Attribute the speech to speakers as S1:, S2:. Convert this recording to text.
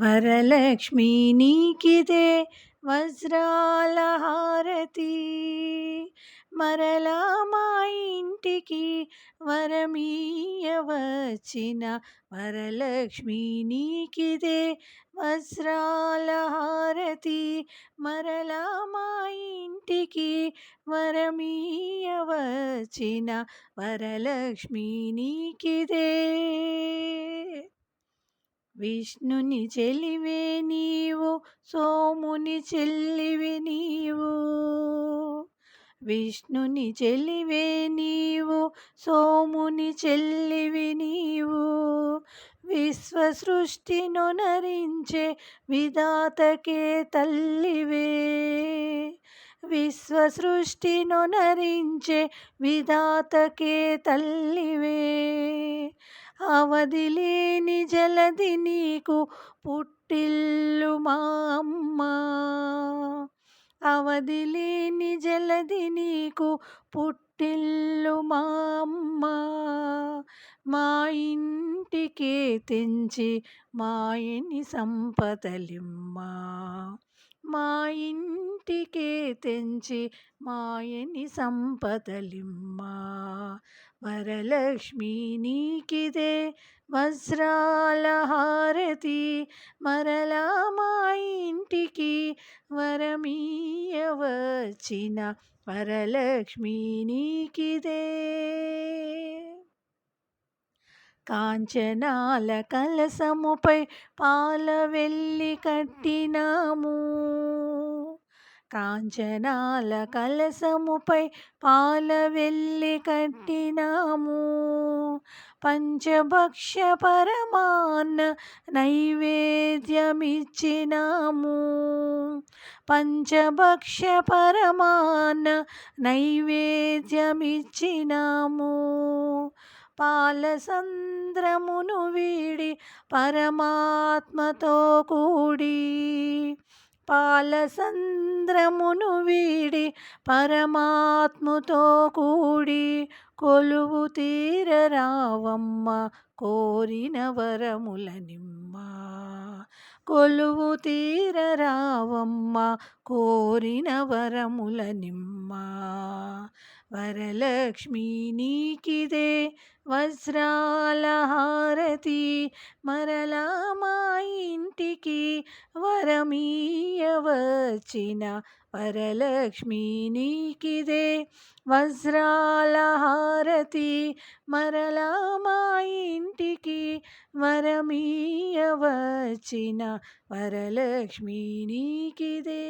S1: వరలక్ష్మి నీకిదే వజ్రాల హారతి మరలా మా ఇంటికి వరమీయవచ్చిన వరలక్ష్మి నీకిదే వజ్రాల హారతి మరలా మా ఇంటికి వరమీయవచిన వరలక్ష్మి నీకిదే. విష్ణుని చెలివే నీవు సోముని చెల్లివి నీవు. విష్ణుని చెలివే నీవు సోముని చెల్లివి నీవు. విశ్వసృష్టిను నరించే విధాతకే తల్లివే. విశ్వసృష్టిను నరించే విధాతకే తల్లివే. అవధిలేని జలది నీకు పుట్టిల్లు మా అమ్మ. అవధిలేని జలది నీకు పుట్టిల్లు మా అమ్మ. మా ఇంటికే తెంచి మాయని సంపదలిమ్మ. మా ఇంటికే తెంచి మాయని సంపదలిమ్మా. వరలక్ష్మి నీకిదే వజ్రాల హారతి. మరలా మా ఇంటికి వరమీయవచిన వరలక్ష్మి నీకిదే. కాంచనాల కలసముపై పాల వెళ్ళి కట్టినాము. కాంచనాల కలసముపై పాల వెళ్ళి కట్టినాము. పంచభక్ష పరమాన్న నైవేద్యమిచ్చినాము. పంచభక్ష పరమాన్న నైవేద్యమిచ్చినాము. పాలసంద్రమును వీడి పరమాత్మతో కూడి. పాలసంద్రమును వీడి పరమాత్మతో కూడి కొలువు తీరరావమ్మ కోరిన వరముల నిమ్మ. కొలువు తీరరావమ్మ కోరిన వరముల నిమ్మ. వరలక్ష్మి నీకిదే వజ్రాల హారతి మరలా మా ఇంటికి వరమీయవచిన వరలక్ష్మి నీకిదే వజ్రాల హారతి మరలా మా ఇంటికి వరమీయవచిన వరలక్ష్మి నీకిదే.